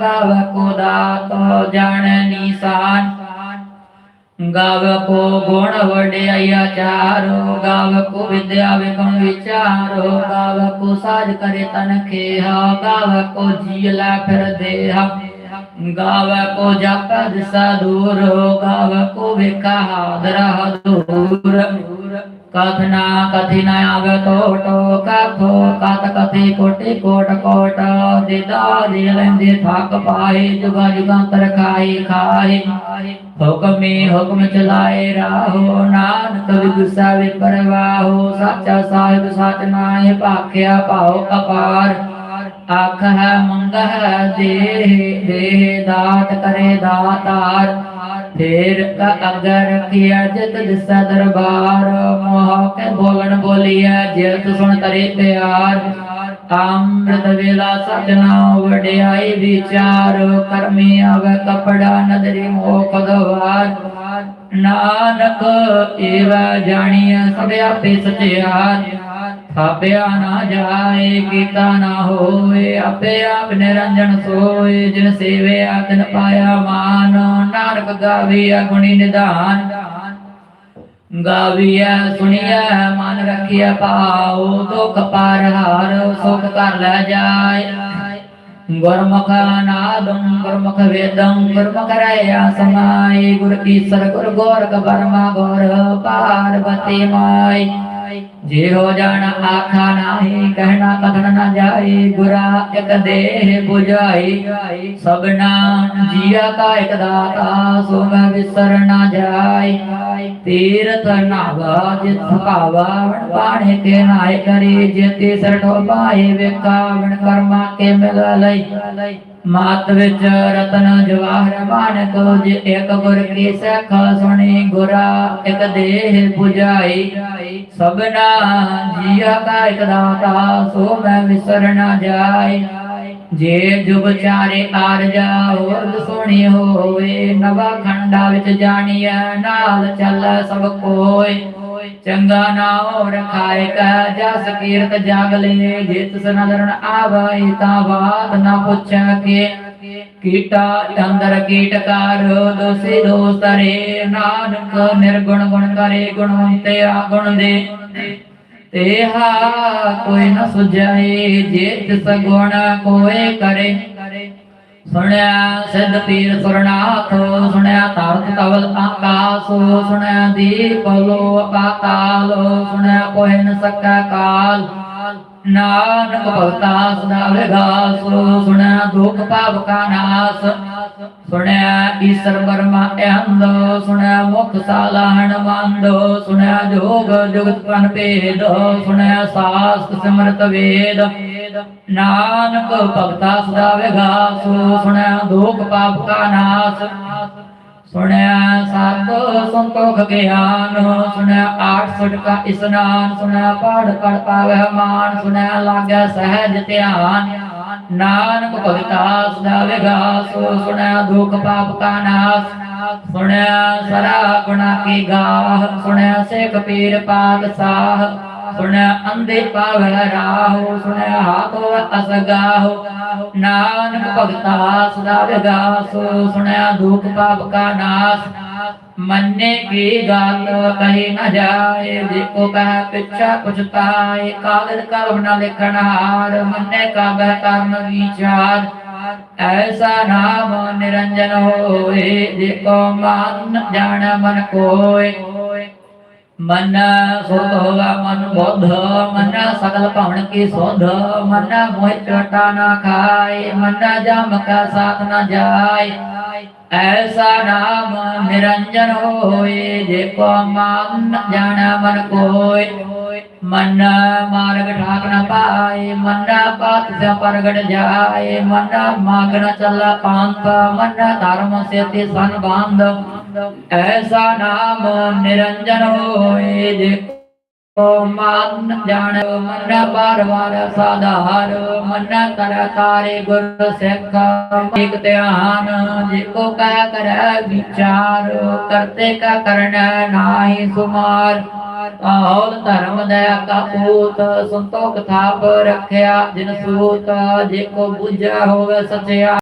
ਗਾਵ ਕੋ ਦਾਤ ਜਾਣ ਨੀਸਾਨ। ਗਾਵ ਕੋ ਗੁਣ ਵਡਿਆਈ ਆਚਾਰੋ, ਗਾਵ ਕੋ ਵਿਦਿਆ ਵਿਕਮ ਵਿਚਾਰੋ, ਗਾਵ ਕੋ ਸਾਜ ਕਰੇ ਤਨ ਖੇਹਾ, ਗਾਵ ਕੋ ਜੀ ਲੈ ਫਿਰ ਦੇਹਾ। ਗਾਵ ਕੋ ਜਪ ਦਿਸਾ ਦੂਰ, ਗਾਵ ਕੋ ਵੇਖਾ ਹਾਦਰਾ ਦੂਰ ਕਥਨਾ ਕਥਿ ਨ ਆਵੇ ਟੋਟੋ ਕਥੋ ਕਤ ਕਥੀ ਕੋਟਿ ਕੋਟ ਕੋਟ। ਦਿਦਾ ਦੇ ਲੈਂਦੇ ਥੱਕ ਪਾਏ, ਜੁਗਾ ਜੁਗਾਂਤਰ ਖਾਏ ਖਾਏ। ਹੁਕਮੇ ਹੁਕਮ ਚਲਾਏ ਰਾਹੋ, ਨਾਨਕ ਵਿਗੁਸਾ ਵੇ ਪਰਵਾਹੋ। ਸਾਚਾ ਸਾਹਿਬ, ਸਚ ਨਾਏ ਭਾਖਿਆ ਭਾਉ ਕਪਾਰ। ਆਖ ਹੈ ਮੰਗ ਹੈ ਦੇਹ ਦੇਹ ਦਾਤ ਕਰੇ ਦਾਤਾਰ। ਫੇਰ ਕ ਅਗਰ ਕੀਆ ਜਿਤ ਦਿਸਾ ਦਰਬਾਰ ਮੋਹ ਕੇ ਬੋਲਣ ਬੋਲੀਐ ਜਿਤ ਸੁਣ ਤਰੇ ਪਿਆਰ। ਅੰਮ੍ਰਿਤ ਵੇਲਾ ਸਜਣਾ ਵਡਿਆਈ ਵਿਚਾਰ, ਕਰਮੀ ਆਵੇ ਕਪੜਾ ਨਦਰੀ ਮੋਖ ਦਵਾਰ। ਨਾਨਕ ਏਵ ਜਾਣੀਐ ਸਭ ਆਪੇ ਸਚਿਆਰ ਥਾਪਿਆ ਨਾ ਜਾਏ, ਕੀਤਾ ਨਾ ਹੋਏ ਆਪੇ ਆਪ ਨਿਰੰਜਨ ਸੋਏ, ਜਿਨ ਸੇਵਿਆ ਤਿਨ ਪਾਇਆ ਮਾਨ, ਨਾਨਕ ਗਾਵੀਆ ਗੁਣੀ ਨਿਧਾਨ। ਗਾਵੀਆ ਸੁਣੀਐ, ਮਨ ਰਖਿਆ ਪਾਉ ਦੁਖ ਪਾਰ ਹਾਰ ਸੁਖ ਕਰ ਲੈ ਜਾਏ। ਗੁਰਮੁਖ ਨਾਦੰ ਗੁਰਮੁਖ ਵੇਦੰ, ਗੁਰਮੁਖ ਰਹਿਆ ਸਮਾਈ ਗੁਰ ਈਸਰ ਗੁਰ ਗੋਰ ਬਰਮਾ ਗੁਰ ਪਾਰਬਤੀ ਮਾਈ ਜੇ ਹੋ ਜਾਣ ਆਖਾ ਨਾਹੀ, ਕਹਿਣਾ ਕਥਨ ਨਾ ਜਾਏ ਗੁਰਾ ਇਕ ਦੇਹ 부ਝਾਈ ਸਭਨਾ ਜੀਆ ਕਾ ਇਕ ਦਾਤਾ ਸੋ ਮੈਂ ਵਿਸਰ ਨਾ ਜਾਏ ਤੀਰਥ ਨਾਵਾ ਜਿਤ ਥਕਾਵਾ ਵਣ ਬਾਣੇ ਕੇ ਨਾਏ ਕਰੀ, ਜਿਤੇ ਸਰਠੋ ਪਾਏ ਵੇਕਾਵਣ ਕਰਮਾ ਕੇ ਮਿਲ ਲਈ। ਮਾਤ ਵਿੱਚ ਰਤਨ ਜਵਾਹਰ ਮਾਨਕ, ਜੇ ਇੱਕ ਗੁਰ ਕੀ ਸਖ ਸੁਣੀ, ਗੁਰਾ ਇੱਕ ਦੇਹ 부ਝਾਈ ਸਭਨਾ ਜੀਆ ਕਾ ਇਕ ਦਾਤਾ, ਸੋ ਮੈਂ ਵਿਸਰ ਨਾ ਜਾਏ। ਜੇ ਜੁਗ ਚਾਰੇ ਆਰਜਾ ਹੋਰ ਸੋਹਣੀ ਹੋਵੇ। ਨਵਾ ਖੰਡਾ ਵਿੱਚ ਜਾਣੀਐ, ਨਾਲ ਚੱਲ ਸਭ ਕੋਏ। ਚੰਗਾ ਨਾਮ ਰਖਾਏ ਕਾ, ਜਸ ਕੀਰਤ ਜਾਗ ਲੈ। ਜੇ ਤਿਸ ਨਦਰਨ ਆਵਈ ਤਾਂ ਬਾਤ ਨਾ ਪੁੱਛੈ ਕੇ। ਕੀਟਾ ਅੰਦਰ ਕੀਟਕਾਰ, ਦੋਸੀ ਦੋਸਤਰੇ ਨਾਨਕ, ਨਿਰਗੁਣ ਗੁਣ ਕਰੇ ਗੁਣਵੰਤੇ ਆਗੁਣ ਦੇ। ਤੇਹਾ ਕੋਈ ਨ ਸੁਝਾਏ ਜੇ ਤਿਸ ਗੁਣ ਕੋਏ ਕਰੇ। ਸੁਣਿਆ ਸਿੱਧ ਪੀਰ ਸੁਰਨਾਥ, ਸੁਣਿਆ ਧਰਤ ਕਵਲ ਆਕਾਸ ਸੁਣਿਆ ਦੀਪ ਲੋ ਪਾਤਾਲ ਸੁਣਿਆ ਕੋਹਿ ਨ ਸਕਾ ਕਾਲ। ਨਾਨਕ ਭਗਤਾ ਸਦਾ ਵਿਗਾਸ ਸੁਣਿਆ ਦੁਖ ਪਾਪ ਕਾ ਨਾਸ। ਸੁਣਿਆ ਈਸ਼ਰ ਬਰਮਾ ਅਹੰਦ ਸੁਣਿਆ ਮੁਖ ਸਾਲਾਹਣ ਮੰਦ ਸੁਣਿਆ ਜੋਗ ਜੁਗਤ ਪਨ ਭੇਦ ਸੁਣਿਆ ਸਾਸਤ ਸਿਮਰਤ ਵੇਦ। ਨਾਨਕ ਭਗਤਾ ਸਦਾ ਵਿਗਾਸ ਸੁਣਿਆ ਦੁਖ ਪਾਪ ਕਾ ਨਾਸ। ਸੁਣਿਆ ਸਤ ਸੰਤੋਖ ਗਿਆਨ, ਸੁਣਿਆ ਆਠ ਸੁਟ ਇਸਨਾਨ, ਸੁਣਿਆ ਪੜ ਪੜ ਪਾਵੈ ਮਾਨ ਸੁਣਿਆ ਲਾਗੈ ਸਹਿਜ ਧਿਆਨ। ਨਾਨਕ ਭਗਤਾ ਸਦਾ ਵਿਗਾਸ, ਸੁਣਿਆ ਦੁਖ ਪਾਪ ਕਾ ਨਾਸ। ਸੁਣਿਆ ਸਰਾ ਗੁਣਾ ਕੀ ਗਾਹ, ਸੁਣਿਆ ਸੇਖ ਪੀਰ ਪਾਤਸ਼ਾਹ। ਸੁਣਿਆ ਅੰਦੇ ਪਾਵੈ ਰਾਹੋ ਸੁਣਿਆ ਹਾਥੋ ਅਸਗਾਹੋ ਨਾਨਕ ਭਗਤਾ ਸਦਾ ਵਿਗਾਸ ਸੁਣਿਆ ਦੁਖ ਪਾਪ ਕਾ ਨਾਸ। ਮੰਨੇ ਕੀ ਗਾਤ ਕਹੀ ਨ ਜਾਏ ਜੇ ਕੋ ਕਹ ਪਿਛਾ ਪੁਛਤਾਏ ਕਾਗਦ ਕਲਮ ਨ ਲਿਖਣ ਹਾਰ, ਮੰਨੇ ਕਾ ਬਹਿ ਕਰਨ ਵਿਚਾਰ। ਐਸਾ ਨਾਮ ਨਿਰੰਜਨ ਹੋਏ ਜੇ ਕੋ ਮਨ ਜਾਣ ਮਨ ਕੋਏ। ਮਨ ਸੁਧ ਹੋਵਾ ਮਨ ਬੋਧ, ਮਨ ਸਗਲ ਭਵਨ ਕੀ ਸੋਧ, ਮਨ ਮੋਹਿ ਚਟਾ ਨਾ ਖਾਏ, ਮਨ ਜਮ ਕਾ ਸਾਥ ਨਾ ਜਾਏ। ਐਸਾ ਨਾਮ ਨਿਰੰਜਨ ਹੋਏ, ਜੇ ਕੋ ਮਨ ਜਾਣਾ ਮਨ ਕੋਏ। ਮਨ ਮਾਰਗ ਠਾਕ ਨਾ ਪਾਏ, ਮਨ ਪਾਤ ਸੇ ਪਰਗੜ ਜਾਏ। ਮਨ ਮਾਗ ਨਾ ਚੱਲਾ ਪਾਂਤ, ਮਨ ਧਰਮ ਸੇ ਤੇ ਸਨ ਐਸਾ ਨਾਮ ਨਿਰੰਜਨ ਹੋਏ ਜੇ ਕੋ ਮਨ ਜਾਣ, ਮਨ ਬਾਰ ਬਾਰ ਸਾਧਾਰ, ਮਨ ਕਰ ਤਾਰੇ ਗੁਰ ਸਿੱਖ, ਇਕ ਧਿਆਨ ਜੇ ਕੋ ਕਹਿ ਕਰੈ ਵਿਚਾਰ, ਕਰਤੇ ਕਾ ਕਰਨ ਨਾਹੀ ਸੁਮਾਰ ਆਹੋਲ ਧਰਮ ਦਇਆ ਕਾ ਪੂਤ ਸੰਤੋਖ ਥਾਪ ਰੱਖਿਆ ਜਿਨ ਸੂਤ ਜੇ ਕੋ ਬੁਝਾ ਹੋਵੇ ਸਚਿਆ।